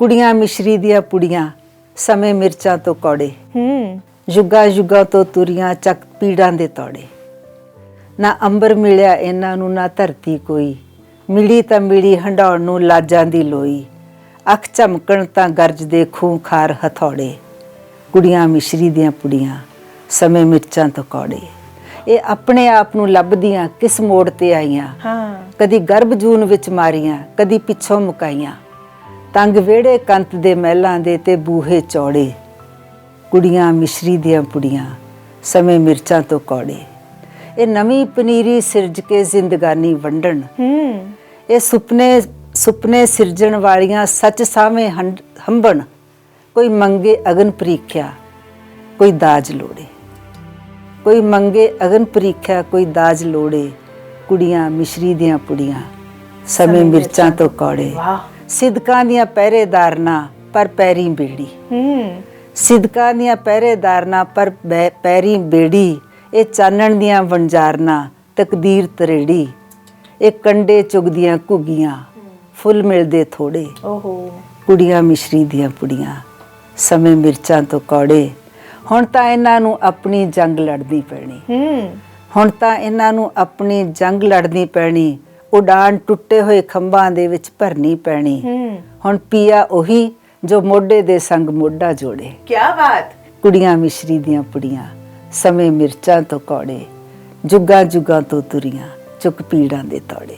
ਕੁੜੀਆਂ ਮਿਸ਼ਰੀ ਦੀਆਂ ਪੁੜੀਆਂ ਸਮੇਂ ਮਿਰਚਾਂ ਤੋਂ ਕੌੜੇ। ਹੂੰ। ਯੁੱਗਾ ਯੁੱਗਾ ਤੋਂ ਤੁਰੀਆਂ ਚੱਕ ਪੀੜਾਂ ਦੇ ਤੌੜੇ। ਨਾ ਅੰਬਰ ਮਿਲਿਆ ਇਹਨਾਂ ਨੂੰ ਨਾ ਧਰਤੀ ਕੋਈ। ਮਿਲੀ ਤਾਂ ਮਿਲੀ ਹੰਡਾਉਣ ਨੂੰ ਲਾਜਾਂ ਦੀ ਲੋਈ। ਅੱਖ ਝਮਕਣ ਤਾਂ ਗਰਜਦੇ ਖੂੰਖਾਰ ਹਥੌੜੇ। ਕੁੜੀਆਂ ਮਿਸ਼ਰੀ ਦੀਆਂ ਪੁੜੀਆਂ ਸਮੇਂ ਮਿਰਚਾਂ ਤੋਂ ਕੌੜੇ। ਇਹ ਆਪਣੇ ਆਪ ਨੂੰ ਲੱਭਦੀਆਂ ਕਿਸ ਮੋੜ ਤੇ ਆਈਆਂ। ਹਾਂ। ਕਦੀ ਗਰਭ ਜੂਨ ਵਿੱਚ ਮਾਰੀਆਂ ਕਦੀ ਪਿੱਛੋਂ ਮੁਕਾਈਆਂ। ਤੰਗ ਵਿਹੜੇ ਕੰਤ ਦੇ ਮਹਿਲਾਂ ਦੇ ਤੇ ਬੂਹੇ ਚੌੜੇ। ਕੁੜੀਆਂ ਮਿਸ਼ਰੀ ਦੀਆਂ ਪੁੜੀਆਂ ਸਮੇਂ ਮਿਰਚਾਂ ਤੋਂ ਕੌੜੇ। ਇਹ ਨਵੀਂ ਪਨੀਰੀ ਸਿਰਜ ਕੇ ਜ਼ਿੰਦਗਾਨੀ ਵੰਡਣ। ਹੂੰ। ਇਹ ਸੁਪਨੇ ਸੁਪਨੇ ਸਿਰਜਣ ਵਾਲੀਆਂ ਸੱਚ ਸਾਵੇਂ ਹੰਭਣ। ਕੋਈ ਮੰਗੇ ਅਗਨ ਪ੍ਰੀਖਿਆ ਕੋਈ ਦਾਜ ਲੋੜੇ। ਕੋਈ ਮੰਗੇ ਅਗਨ ਪ੍ਰੀਖਿਆ ਕੋਈ ਦਾਜ ਲੋੜੇ। ਕੁੜੀਆਂ ਮਿਸ਼ਰੀ ਦੀਆਂ ਪੁੜੀਆਂ ਸਮੇਂ ਮਿਰਚਾਂ ਤੋਂ ਕੌੜੇ। ਵਾਹ। ਸਿਦਕਾਂ ਦੀਆਂ ਪਹਿਰੇਦਾਰਨਾ ਪਰ ਪੈਰੀ ਬੇੜੀ। ਹੂੰ। ਸਿਦਕਾਂ ਦੀਆਂ ਪਹਿਰੇਦਾਰਨਾ ਪਰ ਪੈਰੀ ਬੇੜੀ ਇਹ ਚਾਨਣ ਦੀਆਂ ਵਣਜਾਰਨਾ ਤਕਦੀਰ ਤਰੇੜੀ। ਇਹ ਕੰਡੇ ਚੁਗਦੀਆਂ ਘੁੱਗੀਆਂ ਫੁੱਲ ਮਿਲਦੇ ਥੋੜੇ। ਓਹੋ। ਕੁੜੀਆਂ ਮਿਸ਼ਰੀ ਦੀਆਂ ਪੁੜੀਆਂ ਸਮੇਂ ਮਿਰਚਾਂ ਤੋਂ ਕੌੜੇ। ਹੁਣ ਤਾਂ ਇਹਨਾਂ ਨੂੰ ਆਪਣੀ ਜੰਗ ਲੜਨੀ ਪੈਣੀ। ਹੂੰ। ਹੁਣ ਤਾਂ ਇਹਨਾਂ ਨੂੰ ਆਪਣੀ ਜੰਗ ਲੜਨੀ ਪੈਣੀ। ਉਡਾਨ ਟੁੱਟੇ ਹੋਏ ਖੰਭਾਂ ਦੇ ਵਿੱਚ ਭਰਨੀ ਪੈਣੀ। ਹੁਣ ਪੀਆ ਉਹੀ ਜੋ ਮੋਢੇ ਦੇ ਸੰਗ ਮੋਢਾ ਜੋੜੇ। ਕੀ ਬਾਤ! ਕੁੜੀਆਂ ਮਿਸ਼ਰੀ ਦੀਆਂ ਪੁੜੀਆਂ ਸਮੇਂ ਮਿਰਚਾਂ ਤੋਂ ਕੌੜੇ ਜੁਗਾ ਜੁਗਾ ਤੋਂ ਤੁਰੀਆਂ ਚੁੱਕ ਪੀੜਾਂ ਦੇ ਤੌੜੇ।